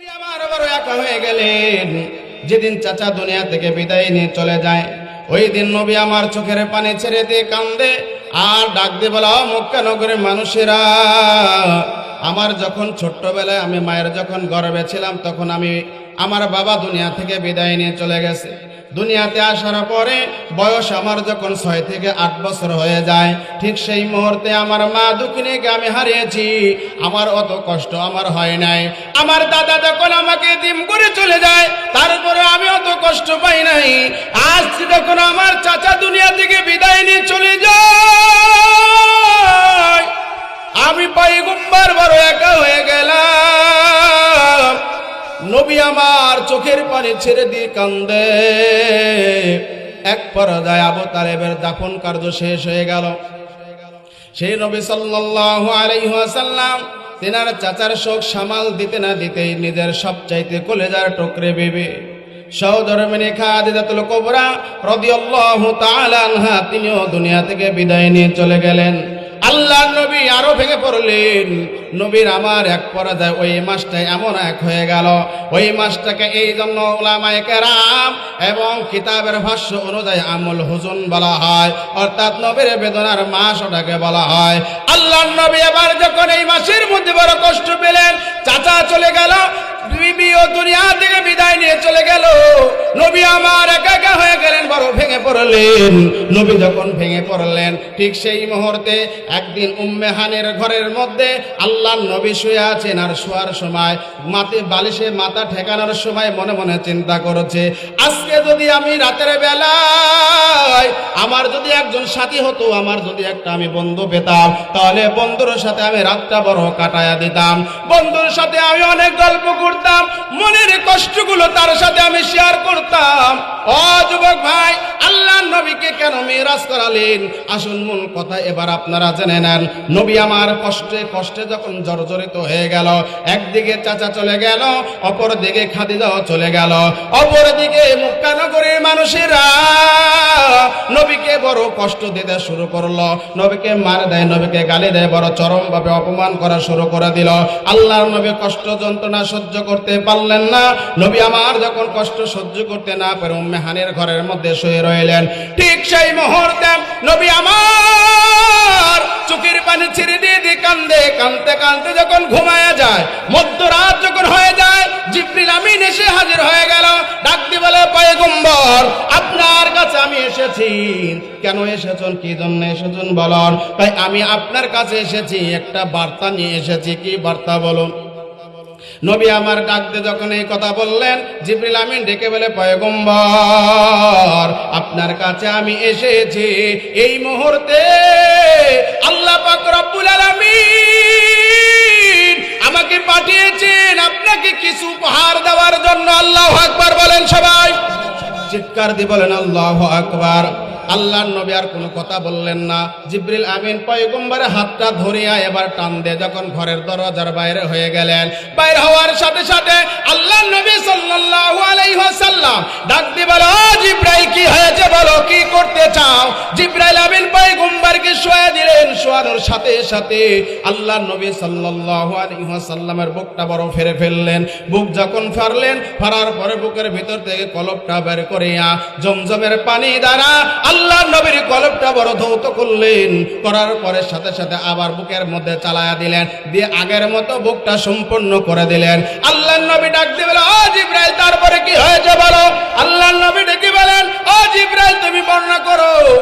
আমার হয়ে যেদিন চাচা দুনিয়া থেকে বিদায় নিয়ে চলে যায়, ওই দিন নবী আমার চোখের পানি ছেড়ে দিয়ে কান্দে আর ডাক দিয়ে বলা মক্কা নগরের মানুষেরা, আমার যখন ছোট্টবেলায় আমি মায়ের যখন গর্বে ছিলাম, তখন আমি আমার বাবা দুনিয়া থেকে বিদায় নিয়ে চলে গেছে। দুনিয়াতে আসার পরে বয়স আমার যখন ছয় থেকে আট বছর হয়ে যায়, ঠিক সেই মুহূর্তে আমার মা দুঃখিনীকে আমি হারিয়েছি। আমার অত কষ্ট আমার হয় নাই। আমার দাদা যখন আমাকে দিম করে চলে যায়, তারপরে আমি অত কষ্ট পাই নাই। আজ যখন আমার চাচা দুনিয়া থেকে বিদায় নিয়ে চলে যায়, আমি পাইগুম্বার বড় একা হয়ে নবী আমার চোখের পানি ছেড়ে দিয়ে কান্দে। এক পর্যায়ে আবু তালেবের দাফন কার্য শেষ হয়ে গেল। সেই নবী সাল্লাল্লাহু আলাইহি ওয়াসাল্লাম তেনার চাচার শোক সামাল দিতে না দিতেই নিজের সবচাইতে কলেজার টুকরে বেবে। সহদর মেনে খাদিজাতুল কুবরা রাদিয়াল্লাহু তাআলা আনহা তিনিও দুনিয়া থেকে বিদায় নিয়ে চলে গেলেন। আল্লাহ নবী আরও ভেঙে পড়লেন। নবীর আমার এক পরাজয় ওই মাসটা এমন এক হয়ে গেল। ওই মাসটাকে এই জন্য ওলামায়ে কেরাম এবং কিতাবের ভাষ্য অনুযায়ী আমল হুজুন বলা হয়, অর্থাৎ নবীর বেদনার মাস ওটাকে বলা হয়। আল্লাহ নবী এবার যখন এই মাসের মধ্যে বড় কষ্ট পেলেন, চাচা চলে গেল, বিবি ও দুনিয়া থেকে বিদায় নিয়ে চলে গেল। নবী আমার একা হয়ে গেলেন বড় ভেঙে পড়লেন। নবী যখন ভেঙে পড়লেন, ঠিক সেই মুহূর্তে একদিন উম্মে হানের ঘরের মধ্যে আল্লাহ নবী শুয়ে আছেন আর শোয়ার সময়, মাতে বালিশে মাথা ঠেকানোর সময় মনে মনে চিন্তা করেছে, আজকে যদি আমি রাতের বেলায় আমার যদি একজন সাথী হতো, আমার যদি একটা আমি বন্ধু পেতাম, তাহলে বন্ধুর সাথে আমি রাতটা বড় কাটায়া দিতাম। বন্ধুর সাথে আমি অনেক গল্প করতাম, মনের কষ্টগুলো তার সাথে আমি শেয়ার করতাম। মেরাজ করালেন। আসুন মূল কথা এবার আপনারা জেনে নেন। নবী আমার কষ্টে কষ্টে যখন জর্জরিত হয়ে গেল, একদিকে চাচা চলে গেল অপর দিকে খাদিজাও চলে গেল। অপর দিকে মুক্তানগরের মানুষেরা নবীকে বড় কষ্ট দিতে শুরু করল। নবীকে মার দেয়, নবীকে গালি দেয়, বড় চরমভাবে অপমান করা শুরু করে দিল। আল্লাহর নবী কষ্ট যন্ত্রণা সহ্য করতে পারলেন না। নবী আমার যখন কষ্ট সহ্য করতে না পারে উম্মে হানের ঘরের মধ্যে শুয়ে রইলেন। ঠিক সেই মুহূর্তে নবী আমার চোখের পানি ছেড়ে দিয়ে দিয়ে কান্দে কানতে কানতে যখন ঘুমায়া যায়, মধ্যরাত আমি এসেছি। কেন এসেছেন? কি জন্য এসেছেন বলুন। তাই আমি আপনার কাছে এসেছি, একটা বার্তা নিয়ে এসেছি। কি বার্তা বলুন? নবী আমার ডাকতে যখন এই কথা বললেন, জিবরিল আমিন ডেকে বলে, পয়গম্বর, আপনার কাছে আমি এসেছি। এই মুহূর্তে আল্লাহ পাক রব্বুল আলামিন চিৎকার দিয়ে বলেন, আল্লাহ আকবার। আল্লাহর নবী আর কোনো কথা বললেন না। জিব্রিল আমিন পয়গম্বরের হাতটা ধরিয়া এবার টান দিয়ে যখন ঘরের দরজার বাইরে হয়ে গেলেন, বাইরে হওয়ার সাথে সাথে আল্লাহ নবী সাল্লাল্লাহু আলাইহি ওয়াসাল্লাম ডাক দিয়ে বলো, "ও জিব্রাইল, কি হয়েছে বলো? কি করতে দেওয়ানোর সাথে সাথে আল্লাহ নবী সাল্লাহ আলিহাসাল্লামের বুকটা বড় ফেরে ফেললেন। বুক যখন ফারলেন ফারার পরে বুকের ভিতর থেকে কলপটা বের করিয়া জমজমের পানি দ্বারা আল্লাহ নবীর কলপটা বড় ধৌত করলেন। করার পরে সাথে সাথে আবার বুকের মধ্যে চালায়া দিলেন। দিয়ে আগের মতো বুকটা সম্পূর্ণ করে দিলেন। আল্লাহ নবী ডাক দিবেন আজ ইব্রাহিম তারপরে কি হয়েছে বলো? আল্লাহ নবী ডেকে বলেন আজ ইব্রাহিম তুমি বর্ণনা করো।